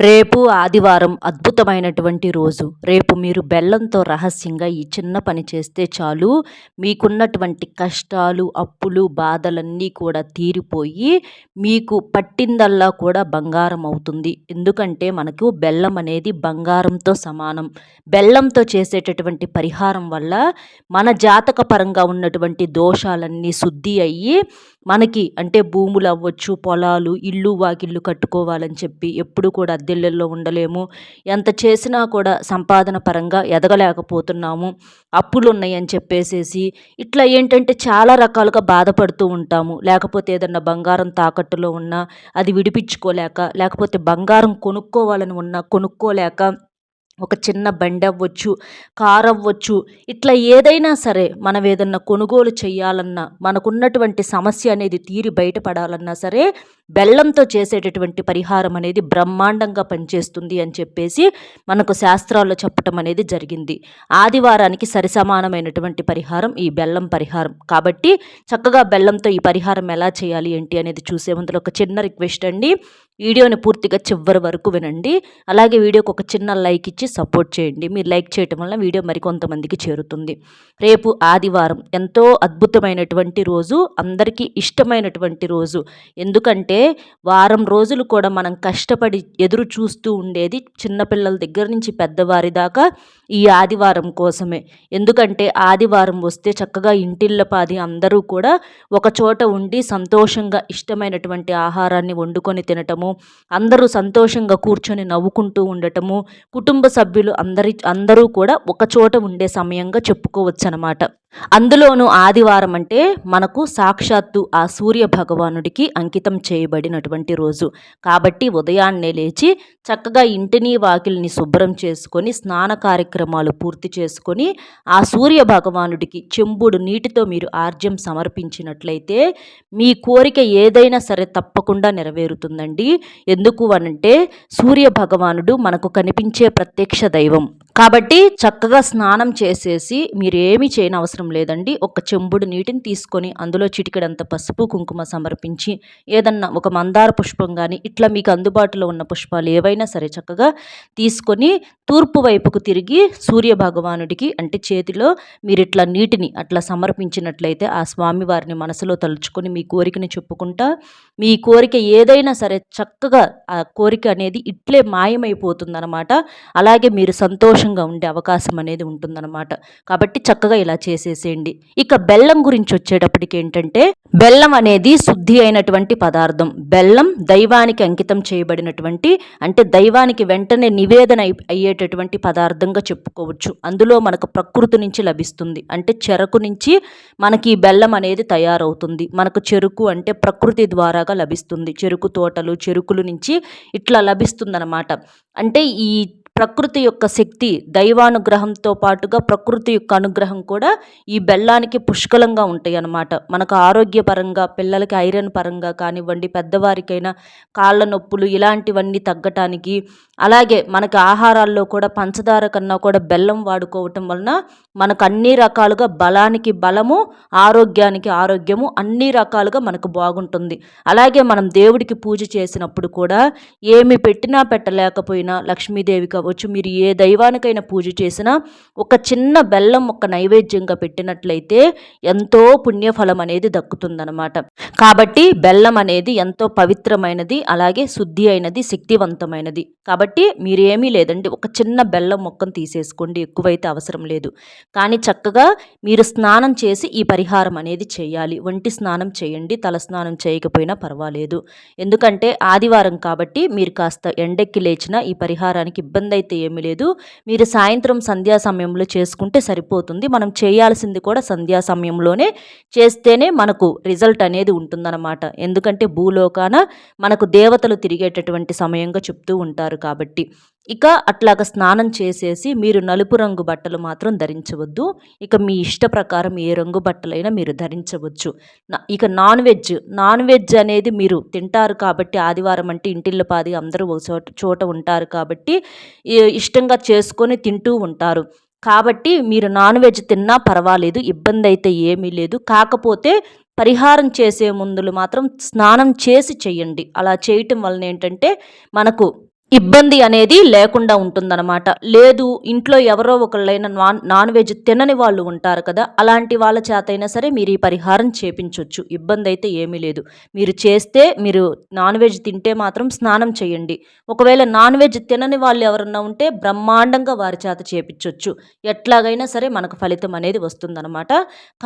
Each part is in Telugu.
రేపు ఆదివారం అద్భుతమైనటువంటి రోజు. రేపు మీరు బెల్లంతో రహస్యంగా ఈ చిన్న పని చేస్తే చాలు. మీకున్నటువంటి కష్టాలు అప్పులు బాధలన్నీ కూడా తీరిపోయి మీకు పట్టిందల్లా కూడా బంగారం అవుతుంది. ఎందుకంటే మనకు బెల్లం అనేది బంగారంతో సమానం. బెల్లంతో చేసేటటువంటి పరిహారం వల్ల మన జాతక పరంగా ఉన్నటువంటి దోషాలన్నీ శుద్ధి అయ్యి మనకి అంటే భూములు అవ్వచ్చు పొలాలు ఇల్లు వాకిళ్ళు కట్టుకోవాలని చెప్పి ఎప్పుడు కూడా అద్దెళ్ళల్లో ఉండలేము. ఎంత చేసినా కూడా సంపాదన పరంగా ఎదగలేకపోతున్నాము. అప్పులు ఉన్నాయని చెప్పేసేసి ఇట్లా ఏంటంటే చాలా రకాలుగా బాధపడుతూ ఉంటాము. లేకపోతే ఏదన్నా బంగారం తాకట్టులో ఉన్నా అది విడిపించుకోలేక లేకపోతే బంగారం కొనుక్కోవాలని ఉన్నా కొనుక్కోలేక ఒక చిన్న బండి అవ్వచ్చు కార్ అవ్వచ్చు ఇట్లా ఏదైనా సరే మనం ఏదన్నా కొనుగోలు చేయాలన్నా మనకున్నటువంటి సమస్య అనేది తీరి బయటపడాలన్నా సరే బెల్లంతో చేసేటటువంటి పరిహారం అనేది బ్రహ్మాండంగా పనిచేస్తుంది అని చెప్పేసి మనకు శాస్త్రాల్లో చెప్పటం అనేది జరిగింది. ఆదివారానికి సరిసమానమైనటువంటి పరిహారం ఈ బెల్లం పరిహారం. కాబట్టి చక్కగా బెల్లంతో ఈ పరిహారం ఎలా చేయాలి ఏంటి అనేది చూసే ముందు ఒక చిన్న రిక్వెస్ట్ అండి. వీడియోని పూర్తిగా చివరి వరకు వినండి. అలాగే వీడియోకి ఒక చిన్న లైక్ ఇచ్చి సపోర్ట్ చేయండి. మీరు లైక్ చేయటం వల్ల వీడియో మరికొంతమందికి చేరుతుంది. రేపు ఆదివారం ఎంతో అద్భుతమైనటువంటి రోజు అందరికీ ఇష్టమైనటువంటి రోజు. ఎందుకంటే వారం రోజులు కూడా మనం కష్టపడి ఎదురు చూస్తూ ఉండేది చిన్నపిల్లల దగ్గర నుంచి పెద్దవారి దాకా. ఈ ఆదివారం కోసమే. ఎందుకంటే ఆదివారం వస్తే చక్కగా ఇంటిల్లపాది అందరూ కూడా ఒక చోట ఉండి సంతోషంగా ఇష్టమైనటువంటి ఆహారాన్ని వండుకొని తినటము అందరూ సంతోషంగా కూర్చొని నవ్వుకుంటూ ఉండటము కుటుంబ సభ్యులు అందరి అందరూ కూడా ఒక చోట ఉండే సమయంగా చెప్పుకోవచ్చు అనమాట అందులోనూ ఆదివారం అంటే మనకు సాక్షాత్తు ఆ సూర్య భగవానుడికి అంకితం చేయబడినటువంటి రోజు. కాబట్టి ఉదయాన్నే లేచి చక్కగా ఇంటిని వాకిల్ని శుభ్రం చేసుకొని స్నాన కార్యక్రమాలు పూర్తి చేసుకొని ఆ సూర్య భగవానుడికి చెంబుడు నీటితో మీరు ఆర్జ్యం సమర్పించినట్లయితే మీ కోరిక ఏదైనా సరే తప్పకుండా నెరవేరుతుందండి. ఎందుకు అనంటే సూర్య భగవానుడు మనకు కనిపించే ప్రత్యక్ష దైవం. కాబట్టి చక్కగా స్నానం చేసేసి మీరు ఏమి చేయని అవసరం లేదండి. ఒక చెంబుడు నీటిని తీసుకొని అందులో చిటికెడంత పసుపు కుంకుమ సమర్పించి ఏదన్నా ఒక మందార పుష్పం కానీ ఇట్లా మీకు అందుబాటులో ఉన్న పుష్పాలు ఏవైనా సరే చక్కగా తీసుకొని తూర్పు వైపుకు తిరిగి సూర్య భగవానుడికి అంటే చేతిలో మీరు ఇట్లా నీటిని అట్లా సమర్పించినట్లయితే ఆ స్వామివారిని మనసులో తలుచుకొని మీ కోరికని చెప్పుకుంటా మీ కోరిక ఏదైనా సరే చక్కగా ఆ కోరిక అనేది ఇట్లే మాయమైపోతుందన్నమాట. అలాగే మీరు సంతోషం సంతోషంగా ఉండే అవకాశం అనేది ఉంటుందన్నమాట. కాబట్టి చక్కగా ఇలా చేసేసేయండి. ఇక బెల్లం గురించి వచ్చేటప్పటికి ఏంటంటే బెల్లం అనేది శుద్ధి అయినటువంటి పదార్థం. బెల్లం దైవానికి అంకితం చేయబడినటువంటి అంటే దైవానికి వెంటనే నివేదన అయ్యేటటువంటి పదార్థంగా చెప్పుకోవచ్చు. అందులో మనకు ప్రకృతి నుంచి లభిస్తుంది. అంటే చెరకు నుంచి మనకి బెల్లం అనేది తయారవుతుంది. మనకు చెరుకు అంటే ప్రకృతి ద్వారాగా లభిస్తుంది. చెరుకు తోటలు చెరుకుల నుంచి ఇట్లా లభిస్తుందన్నమాట. అంటే ఈ ప్రకృతి యొక్క శక్తి దైవానుగ్రహంతో పాటుగా ప్రకృతి యొక్క అనుగ్రహం కూడా ఈ బెల్లానికి పుష్కలంగా ఉంటాయి అన్నమాట. మనకు ఆరోగ్యపరంగా పిల్లలకి ఐరన్ పరంగా కానివ్వండి పెద్దవారికైనా కాళ్ళ నొప్పులు ఇలాంటివన్నీ తగ్గటానికి అలాగే మనకి ఆహారాల్లో కూడా పంచదార కన్నా కూడా బెల్లం వాడుకోవటం వలన మనకు అన్ని రకాలుగా బలానికి బలము ఆరోగ్యానికి ఆరోగ్యము అన్ని రకాలుగా మనకు బాగుంటుంది. అలాగే మనం దేవుడికి పూజ చేసినప్పుడు కూడా ఏమి పెట్టినా పెట్టలేకపోయినా లక్ష్మీదేవి కావచ్చు మీరు ఏ దైవానికైనా పూజ చేసినా ఒక చిన్న బెల్లం ఒక నైవేద్యంగా పెట్టినట్లయితే ఎంతో పుణ్యఫలం అనేది దక్కుతుందనమాట కాబట్టి బెల్లం అనేది ఎంతో పవిత్రమైనది అలాగే శుద్ధి అయినది శక్తివంతమైనది. కాబట్టి మీరు ఏమీ లేదండి. ఒక చిన్న బెల్లం మొక్కను తీసేసుకోండి. ఎక్కువైతే అవసరం లేదు. కానీ చక్కగా మీరు స్నానం చేసి ఈ పరిహారం అనేది చేయాలి. ఒంటి స్నానం చేయండి. తల స్నానం చేయకపోయినా పర్వాలేదు. ఎందుకంటే ఆదివారం కాబట్టి మీరు కాస్త ఎండెక్కి లేచిన ఈ పరిహారానికి ఇబ్బంది అయితే ఏమీ లేదు. మీరు సాయంత్రం సంధ్యా సమయంలో చేసుకుంటే సరిపోతుంది. మనం చేయాల్సింది కూడా సంధ్యా సమయంలోనే చేస్తేనే మనకు రిజల్ట్ అనేది ఉంటుందన్నమాట. ఎందుకంటే భూలోకాన మనకు దేవతలు తిరిగేటటువంటి సమయంగా చెప్తూ ఉంటారు కాబట్టి కాబట్టి. ఇక అట్లాగా స్నానం చేసేసి మీరు నలుపు రంగు బట్టలు మాత్రం ధరించవద్దు. ఇక మీ ఇష్ట ప్రకారం ఏ రంగు బట్టలైనా మీరు ధరించవచ్చు. ఇక నాన్ వెజ్ నాన్ వెజ్ అనేది మీరు తింటారు కాబట్టి ఆదివారం అంటే ఇంటిల్లపాది అందరూ ఒక చోట చోట ఉంటారు కాబట్టి ఇష్టంగా చేసుకొని తింటూ ఉంటారు. కాబట్టి మీరు నాన్ వెజ్ తిన్నా పర్వాలేదు ఇబ్బంది అయితే ఏమీ లేదు. కాకపోతే పరిహారం చేసే ముందులు మాత్రం స్నానం చేసి చేయండి. అలా చేయటం వలన ఏంటంటే మనకు ఇబ్బంది అనేది లేకుండా ఉంటుందన్నమాట. లేదు ఇంట్లో ఎవరో ఒకళ్ళైనా నాన్ నాన్ వెజ్ తినని వాళ్ళు ఉంటారు కదా అలాంటి వాళ్ళ చేత అయినా సరే మీరు ఈ పరిహారం చేపించవచ్చు ఇబ్బంది అయితే ఏమీ లేదు. మీరు చేస్తే మీరు నాన్ వెజ్ తింటే మాత్రం స్నానం చేయండి. ఒకవేళ నాన్ వెజ్ తినని వాళ్ళు ఎవరన్నా ఉంటే బ్రహ్మాండంగా వారి చేత చేపించవచ్చు ఎట్లాగైనా సరే మనకు ఫలితం అనేది వస్తుందన్నమాట.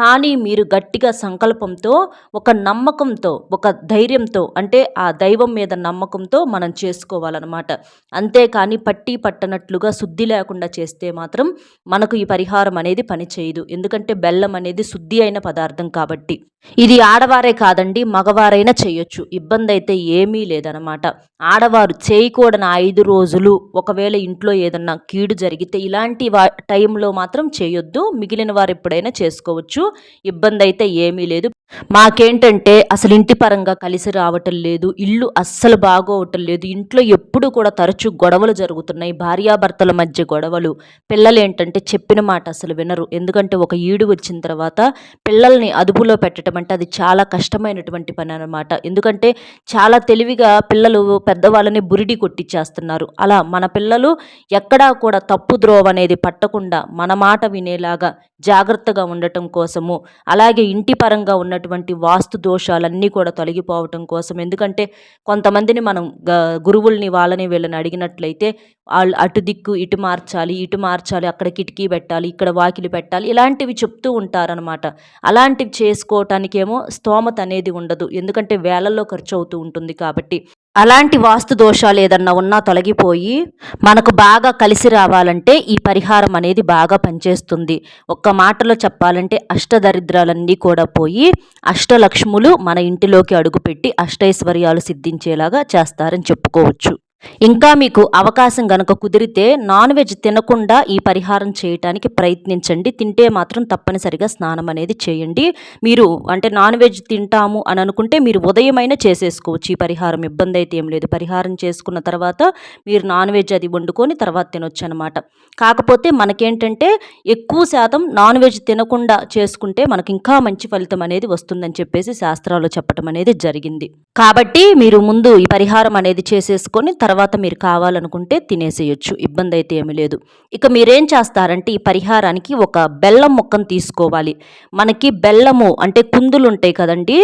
కానీ మీరు గట్టిగా సంకల్పంతో ఒక నమ్మకంతో ఒక ధైర్యంతో అంటే ఆ దైవం మీద నమ్మకంతో మనం చేసుకోవాలన్నమాట. అంతేకాని పట్టి పట్టనట్లుగా శుద్ధి లేకుండా చేస్తే మాత్రం మనకు ఈ పరిహారం అనేది పనిచేయదు. ఎందుకంటే బెల్లం అనేది శుద్ధి అయిన పదార్థం కాబట్టి. ఇది ఆడవారే కాదండి మగవారైనా చేయొచ్చు. ఇబ్బంది అయితే ఏమీ లేదనమాట ఆడవారు చేయకూడని ఐదు రోజులు ఒకవేళ ఇంట్లో ఏదన్నా కీడు జరిగితే ఇలాంటి వా టైంలో మాత్రం చేయొద్దు. మిగిలిన వారు ఎప్పుడైనా చేసుకోవచ్చు. ఇబ్బంది అయితే ఏమీ లేదు. మాకేంటంటే అసలు ఇంటి పరంగా కలిసి రావటం లేదు ఇల్లు అస్సలు బాగోవటం లేదు ఇంట్లో ఎప్పుడు కూడా తరచూ గొడవలు జరుగుతున్నాయి భార్యాభర్తల మధ్య గొడవలు. పిల్లలు ఏంటంటే చెప్పిన మాట అసలు వినరు. ఎందుకంటే ఒక ఈడు వచ్చిన తర్వాత పిల్లల్ని అదుపులో పెట్టడం అంటే అది చాలా కష్టమైనటువంటి పని అనమాట ఎందుకంటే చాలా తెలివిగా పిల్లలు పెద్దవాళ్ళని బురిడి కొట్టించేస్తున్నారు అలా మన పిల్లలు ఎక్కడా కూడా తప్పు ద్రోవ అనేది పట్టకుండా మన మాట వినేలాగా జాగ్రత్తగా ఉండటం కోసము అలాగే ఇంటి పరంగా ఉన్న ఉన్నటువంటి వాస్తు దోషాలన్నీ కూడా తొలగిపోవటం కోసం. ఎందుకంటే కొంతమందిని మనం గురువుల్ని వాళ్ళని వీళ్ళని అడిగినట్లయితే వాళ్ళు అటు దిక్కు ఇటు మార్చాలి ఇటు మార్చాలి అక్కడ కిటికీ పెట్టాలి ఇక్కడ వాకిలి పెట్టాలి ఇలాంటివి చెప్తూ ఉంటారనమాట అలాంటివి చేసుకోవటానికేమో స్తోమత అనేది ఉండదు. ఎందుకంటే వేలల్లో ఖర్చు అవుతూ ఉంటుంది కాబట్టి అలాంటి వాస్తు దోషాలు ఏదన్నా ఉన్నా తొలగిపోయి మనకు బాగా కలిసి రావాలంటే ఈ పరిహారం అనేది బాగా పనిచేస్తుంది. ఒక్క మాటలో చెప్పాలంటే అష్టదరిద్రాలన్నీ కూడా పోయి అష్టలక్ష్ములు మన ఇంటిలోకి అడుగుపెట్టి అష్టైశ్వర్యాలు సిద్ధించేలాగా చేస్తారని చెప్పుకోవచ్చు. ఇంకా మీకు అవకాశం గనక కుదిరితే నాన్ వెజ్ తినకుండా ఈ పరిహారం చేయటానికి ప్రయత్నించండి. తింటే మాత్రం తప్పనిసరిగా స్నానం అనేది చేయండి. మీరు అంటే నాన్ వెజ్ తింటాము అని అనుకుంటే మీరు ఉదయమైనా చేసేసుకోవచ్చు. ఈ పరిహారం ఇబ్బంది అయితే ఏం లేదు. పరిహారం చేసుకున్న తర్వాత మీరు నాన్ వెజ్ అది వండుకొని తర్వాత తినొచ్చు అనమాట కాకపోతే మనకేంటంటే ఎక్కువ శాతం నాన్ వెజ్ తినకుండా చేసుకుంటే మనకి ఇంకా మంచి ఫలితం అనేది వస్తుందని చెప్పేసి శాస్త్రాలు చెప్పడం అనేది జరిగింది. కాబట్టి మీరు ముందు ఈ పరిహారం అనేది చేసేసుకొని తర్వాత తర్వాత మీరు కావాలనుకుంటే తినేసేయచ్చు. ఇబ్బంది అయితే ఏమీ లేదు. ఇక మీరేం చేస్తారంటే ఈ పరిహారానికి ఒక బెల్లం ముక్కను తీసుకోవాలి. మనకి బెల్లము అంటే కుందులు ఉంటాయి కదండి.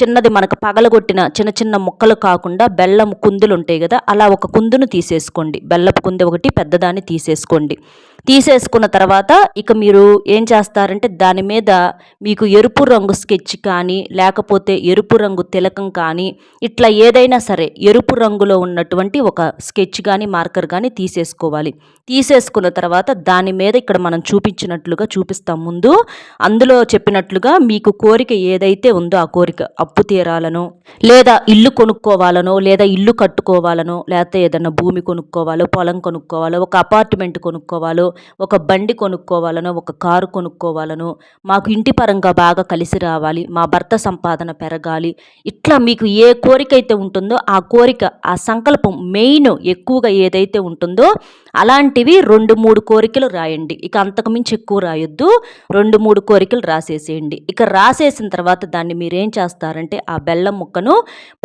చిన్నది మనకు పగలగొట్టిన చిన్న చిన్న ముక్కలు కాకుండా బెల్లం కుందులు ఉంటాయి కదా అలా ఒక కుందును తీసేసుకోండి. బెల్లపు కుంది ఒకటి పెద్దదాన్ని తీసేసుకోండి. తీసేసుకున్న తర్వాత ఇక మీరు ఏం చేస్తారంటే దాని మీద మీకు ఎరుపు రంగు స్కెచ్ కానీ లేకపోతే ఎరుపు రంగు తిలకం కానీ ఇట్లా ఏదైనా సరే ఎరుపు రంగులో ఉన్నటువంటి ఒక స్కెచ్ కానీ మార్కర్ కానీ తీసేసుకోవాలి. తీసేసుకున్న తర్వాత దాని మీద ఇక్కడ మనం చూపించినట్లుగా చూపిస్తాం ముందు. అందులో చెప్పినట్లుగా మీకు కోరిక ఏదైతే ఉందో ఆ కోరిక అప్పు తీరాలనో లేదా ఇల్లు కొనుక్కోవాలనో లేదా ఇల్లు కట్టుకోవాలనో లేకపోతే ఏదైనా భూమి కొనుక్కోవాలో పొలం కొనుక్కోవాలో ఒక అపార్ట్మెంట్ కొనుక్కోవాలో ఒక బండి కొనుక్కోవాలనో ఒక కారు కొనుక్కోవాలనో మాకు ఇంటి పరంగా బాగా కలిసి రావాలి మా భర్త సంపాదన పెరగాలి ఇట్లా మీకు ఏ కోరిక అయితే ఉంటుందో ఆ కోరిక ఆ సంకల్పం మెయిన్ ఎక్కువగా ఏదైతే ఉంటుందో అలాంటివి రెండు మూడు కోరికలు రాయండి. ఇక అంతకుమించి ఎక్కువ రాయొద్దు. రెండు మూడు కోరికలు రాసేసేయండి. ఇక రాసేసిన తర్వాత దాన్ని మీరేం చేస్తారంటే ఆ బెల్లం ముక్కను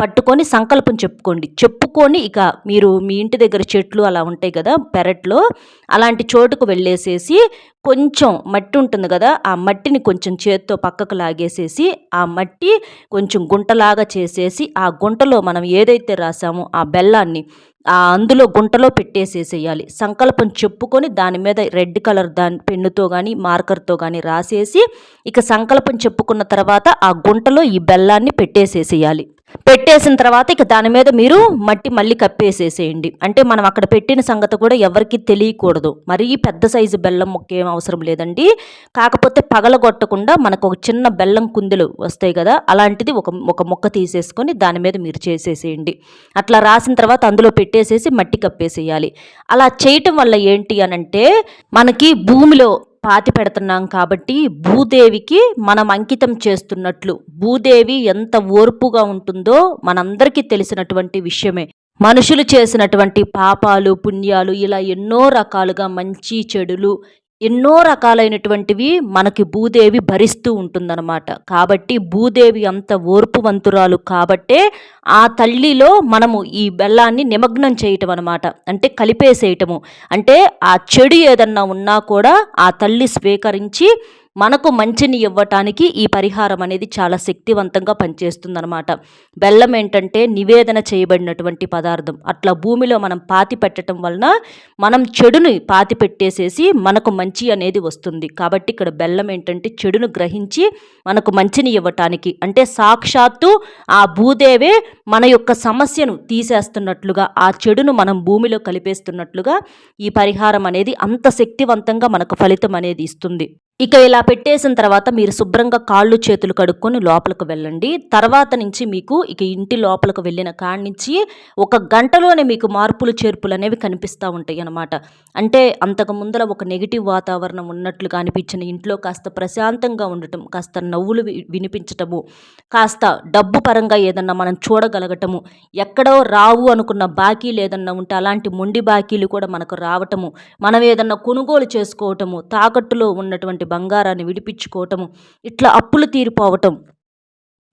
పట్టుకొని సంకల్పం చెప్పుకోండి. చెప్పుకొని ఇక మీరు మీ ఇంటి దగ్గర చెట్లు అలా ఉంటాయి కదా పెరట్లో అలాంటి చోటుకు వెళ్ళేసేసి కొంచెం మట్టి ఉంటుంది కదా ఆ మట్టిని కొంచెం చేత్తో పక్కకు లాగేసేసి ఆ మట్టి కొంచెం గుంటలాగా చేసేసి ఆ గుంటలో మనం ఏదైతే రాసామో ఆ బెల్లాన్ని ఆ అందులో గుంటలో పెట్టేసేసేయాలి. సంకల్పం చెప్పుకొని దాని మీద రెడ్ కలర్ దాని పెన్నుతో కానీ మార్కర్తో కానీ రాసేసి ఇక సంకల్పం చెప్పుకున్న తర్వాత ఆ గుంటలో ఈ బెల్లాన్ని పెట్టేసేసేయాలి. పెట్టేసిన తర్వాత ఇక దాని మీద మీరు మట్టి మళ్ళీ కప్పేసేసేయండి. అంటే మనం అక్కడ పెట్టిన సంగతి కూడా ఎవరికి తెలియకూడదు. మరీ పెద్ద సైజు బెల్లం ముక్క ఏం అవసరం లేదండి. కాకపోతే పగలగొట్టకుండా మనకు ఒక చిన్న బెల్లం కుందులు వస్తాయి కదా అలాంటిది ఒక ఒక మొక్క తీసేసుకొని దాని మీద మీరు చేసేసేయండి. అట్లా రాసిన తర్వాత అందులో పెట్టేసేసి మట్టి కప్పేసేయాలి. అలా చేయటం వల్ల ఏంటి అనంటే మనకి భూమిలో పాతి పెడుతున్నాం కాబట్టి భూదేవికి మనం అంకితం చేస్తున్నట్లు. భూదేవి ఎంత ఓర్పుగా ఉంటుందో మనందరికీ తెలిసినటువంటి విషయమే. మనుషులు చేసినటువంటి పాపాలు పుణ్యాలు ఇలా ఎన్నో రకాలుగా మంచి చెడులు ఎన్నో రకాలైనటువంటివి మనకి భూదేవి భరిస్తూ ఉంటుందన్నమాట. కాబట్టి భూదేవి అంత ఓర్పువంతురాలు కాబట్టే ఆ తల్లిలో మనము ఈ బెల్లాన్ని నిమగ్నం చేయటం అనమాట అంటే కలిపేసేయటము. అంటే ఆ చెడు ఏదన్నా ఉన్నా కూడా ఆ తల్లి స్వీకరించి మనకు మంచిని ఇవ్వటానికి ఈ పరిహారం అనేది చాలా శక్తివంతంగా పనిచేస్తుందన్నమాట. బెల్లం ఏంటంటే నివేదన చేయబడినటువంటి పదార్థం. అట్లా భూమిలో మనం పాతి పెట్టడం వలన మనం చెడుని పాతి పెట్టేసేసి మనకు మంచి అనేది వస్తుంది. కాబట్టి ఇక్కడ బెల్లం ఏంటంటే చెడును గ్రహించి మనకు మంచిని ఇవ్వటానికి అంటే సాక్షాత్తు ఆ భూదేవే మన యొక్క సమస్యను తీసేస్తున్నట్లుగా ఆ చెడును మనం భూమిలో కలిపేస్తున్నట్లుగా ఈ పరిహారం అనేది అంత శక్తివంతంగా మనకు ఫలితం అనేది ఇస్తుంది. ఇక ఇలా పెట్టేసిన తర్వాత మీరు శుభ్రంగా కాళ్ళు చేతులు కడుక్కొని లోపలికి వెళ్ళండి. తర్వాత నుంచి మీకు ఇక ఇంటి లోపలికి వెళ్ళిన కాడి నుంచి ఒక గంటలోనే మీకు మార్పులు చేర్పులు అనేవి కనిపిస్తూ ఉంటాయి అన్నమాట. అంటే అంతకు ముందర ఒక నెగిటివ్ వాతావరణం ఉన్నట్లుగా అనిపించిన ఇంట్లో కాస్త ప్రశాంతంగా ఉండటం కాస్త నవ్వులు వినిపించటము కాస్త డబ్బు పరంగా ఏదన్నా మనం చూడగలగటము ఎక్కడో రావు అనుకున్న బాకీలు ఏదన్నా ఉంటే అలాంటి మొండి బాకీలు కూడా మనకు రావటము మనం ఏదన్నా కొనుగోలు చేసుకోవటము తాకట్టులో ఉన్నటువంటి బంగారాన్ని విడిపించుకోవటము ఇట్లా అప్పులు తీరిపోవటం.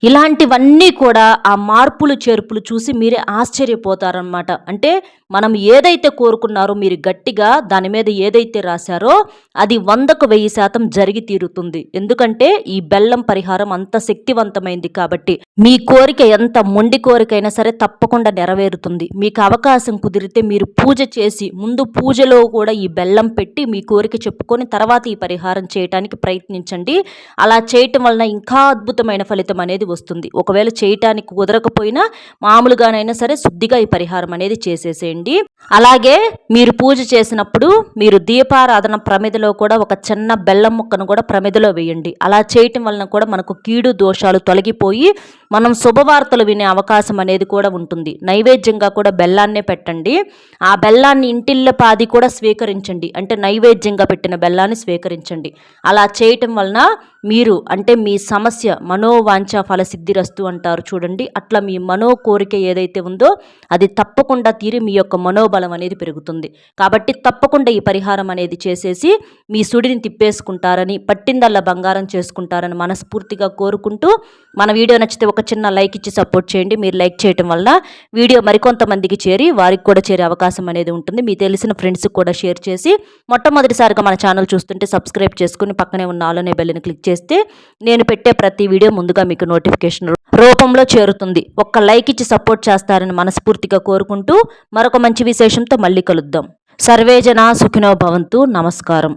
ఇలాంటివన్నీ కూడా ఆ మార్పులు చేర్పులు చూసి మీరే ఆశ్చర్యపోతారనమాట అంటే మనం ఏదైతే కోరుకున్నారో మీరు గట్టిగా దాని మీద ఏదైతే రాశారో అది వందకు వెయ్యి శాతం జరిగి తీరుతుంది. ఎందుకంటే ఈ బెల్లం పరిహారం అంత శక్తివంతమైంది కాబట్టి. మీ కోరిక ఎంత మొండి కోరికైనా సరే తప్పకుండా నెరవేరుతుంది. మీకు అవకాశం కుదిరితే మీరు పూజ చేసి ముందు పూజలో కూడా ఈ బెల్లం పెట్టి మీ కోరిక చెప్పుకొని తర్వాత ఈ పరిహారం చేయటానికి ప్రయత్నించండి. అలా చేయటం వలన ఇంకా అద్భుతమైన ఫలితం అనేది వస్తుంది. ఒకవేళ చేయటానికి కుదరకపోయినా మామూలుగానైనా సరే శుద్ధిగా ఈ పరిహారం అనేది చేసేసేయండి. అలాగే మీరు పూజ చేసినప్పుడు మీరు దీపారాధన ప్రమిదలో కూడా ఒక చిన్న బెల్లం ముక్కను కూడా ప్రమిదలో వేయండి. అలా చేయటం వలన కూడా మనకు కీడు దోషాలు తొలగిపోయి మనం శుభవార్తలు వినే అవకాశం అనేది కూడా ఉంటుంది. నైవేద్యంగా కూడా బెల్లాన్నే పెట్టండి. ఆ బెల్లాన్ని ఇంటిల్ల పాది కూడా స్వీకరించండి. అంటే నైవేద్యంగా పెట్టిన బెల్లాన్ని స్వీకరించండి. అలా చేయటం వలన మీరు అంటే మీ సమస్య మనోవాంఛ ఫలసిద్ధిరస్తు అంటారు చూడండి. అట్లా మీ మనో కోరిక ఏదైతే ఉందో అది తప్పకుండా తీరి మీ యొక్క మనోబలం అనేది పెరుగుతుంది. కాబట్టి తప్పకుండా ఈ పరిహారం అనేది చేసేసి మీ సుడిని తిప్పేసుకుంటారని పట్టిందల్లా బంగారం చేసుకుంటారని మనస్ఫూర్తిగా కోరుకుంటూ మన వీడియో నచ్చితే ఒక చిన్న లైక్ ఇచ్చి సపోర్ట్ చేయండి. మీరు లైక్ చేయడం వల్ల వీడియో మరికొంతమందికి చేరి వారికి కూడా చేరే అవకాశం అనేది ఉంటుంది. మీ తెలిసిన ఫ్రెండ్స్కి కూడా షేర్ చేసి మొట్టమొదటిసారిగా మన ఛానల్ చూస్తుంటే సబ్స్క్రైబ్ చేసుకుని పక్కనే ఉన్న ఆలోనే బెల్లిని క్లిక్ చేసి చేస్తే నేను పెట్టే ప్రతి వీడియో ముందుగా మీకు నోటిఫికేషన్ రూపంలో చేరుతుంది. ఒక్క లైక్ ఇచ్చి సపోర్ట్ చేస్తారని మనస్ఫూర్తిగా కోరుకుంటూ మరొక మంచి విశేషంతో మళ్ళీ కలుద్దాం. సర్వేజన సుఖినో భవంతు. నమస్కారం.